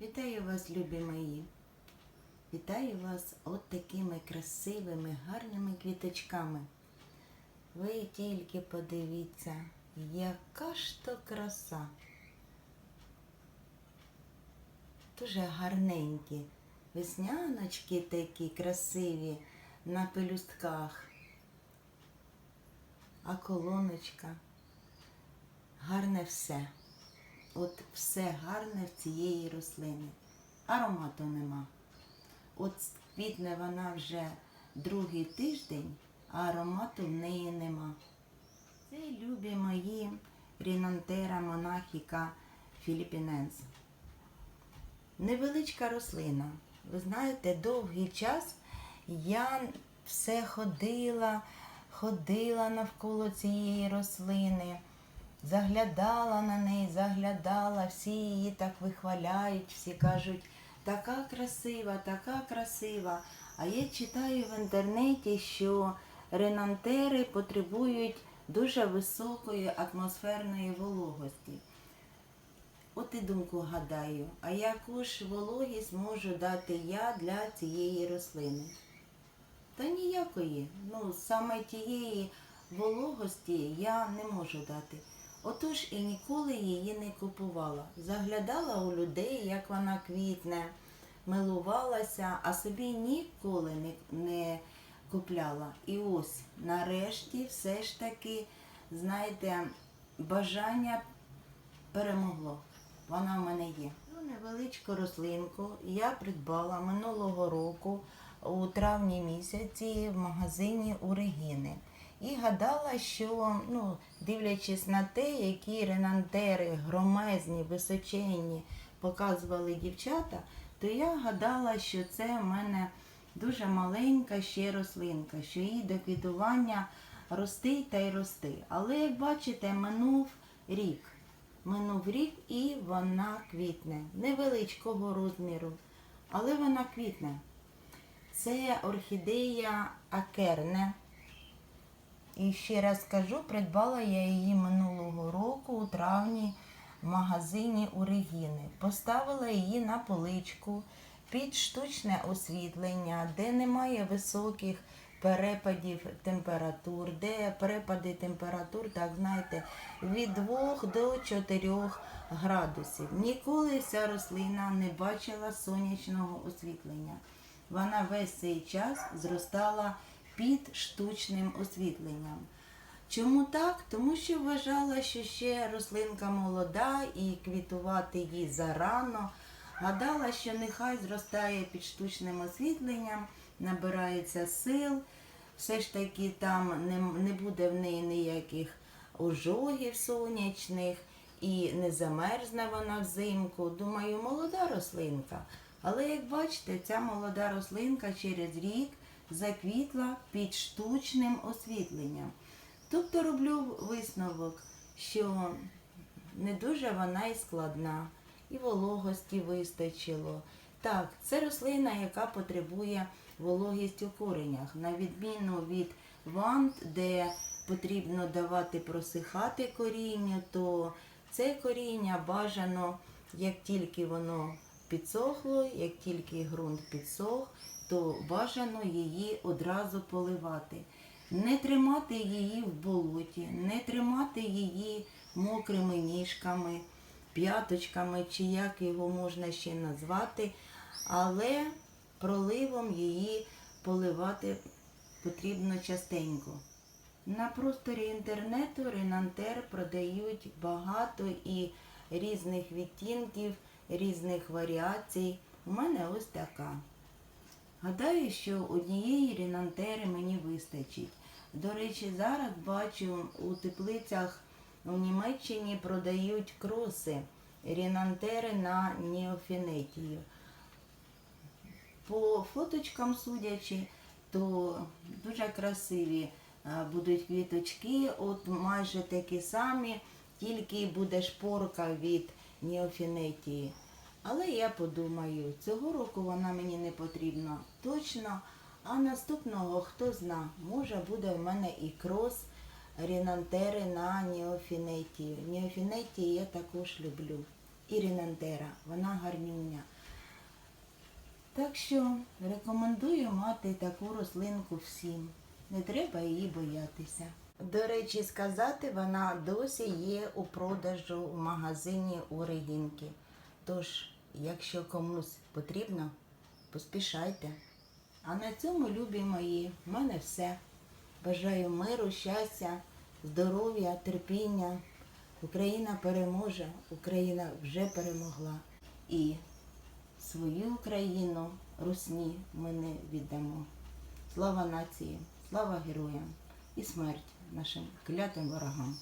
Вітаю вас, любі мої. Вітаю вас от такими красивими, гарними квіточками. Ви тільки подивіться, яка ж то краса. Дуже гарненькі. Весняночки такі красиві на пелюстках. А колоночка. Гарне все. От все гарне в цієї рослини. Аромату нема. От квітне вона вже другий тиждень, а аромату в неї нема. Це любі мої рінантера монахіка філіпіненс. Невеличка рослина. Ви знаєте, довгий час я все ходила, ходила навколо цієї рослини заглядала на неї, заглядала, всі її так вихваляють, всі кажуть, така красива, така красива. А я читаю в інтернеті, що ренантери потребують дуже високої атмосферної вологості. От і думку гадаю, а яку ж вологість можу дати я для цієї рослини? Та ніякої. Ну, саме тієї вологості я не можу дати. Отож і ніколи її не купувала. Заглядала у людей, як вона квітне, милувалася, а собі ніколи не, не купляла. І ось нарешті все ж таки, знаєте, бажання перемогло. Вона в мене є. Цю невеличку рослинку я придбала минулого року у травні місяці в магазині у Регіни. І гадала, що, ну, дивлячись на те, які ренантери громезні, височенні показували дівчата, то я гадала, що це в мене дуже маленька ще рослинка, що їй до квітування рости та й рости. Але, як бачите, минув рік. Минув рік і вона квітне. Невеличкого розміру, але вона квітне. Це орхідея акерне. І ще раз кажу, придбала я її минулого року у травні в магазині у Регіни. Поставила її на поличку під штучне освітлення, де немає високих перепадів температур, де перепади температур, так знаєте, від 2 до 4 градусів. Ніколи ця рослина не бачила сонячного освітлення. Вона весь цей час зростала під штучним освітленням. Чому так? Тому що вважала, що ще рослинка молода і квітувати їй зарано. Гадала, що нехай зростає під штучним освітленням, набирається сил, все ж таки там не, не буде в неї ніяких ожогів сонячних і не замерзне вона взимку. Думаю, молода рослинка. Але як бачите, ця молода рослинка через рік заквітла під штучним освітленням. Тобто роблю висновок, що не дуже вона і складна, і вологості вистачило. Так, це рослина, яка потребує вологість у коренях, на відміну від вант, де потрібно давати просихати корінню, то це коріння бажано, як тільки воно підсохло, як тільки ґрунт підсох, то бажано її одразу поливати. Не тримати її в болоті, не тримати її мокрими ніжками, п'яточками, чи як його можна ще назвати, але проливом її поливати потрібно частенько. На просторі інтернету Ренантер продають багато і різних відтінків, різних варіацій. У мене ось така. Гадаю, що однієї рінантери мені вистачить. До речі, зараз бачу у теплицях у Німеччині продають кроси рінантери на неофінетію. По фоточкам судячи, то дуже красиві будуть квіточки, от майже такі самі, тільки буде шпорка від неофінетії. Але я подумаю, цього року вона мені не потрібна точно, а наступного, хто зна, може буде в мене і крос рінантери на неофінетію. Неофінетії я також люблю. Іринантера. Вона гарнюня. Так що рекомендую мати таку рослинку всім. Не треба її боятися. До речі, сказати, вона досі є у продажу в магазині у Регінки. Тож, якщо комусь потрібно, поспішайте. А на цьому, любі мої, в мене все. Бажаю миру, щастя, здоров'я, терпіння. Україна переможе, Україна вже перемогла. І свою Україну русні ми не віддамо. Слава нації, слава героям і смерть нашим клятим ворогам.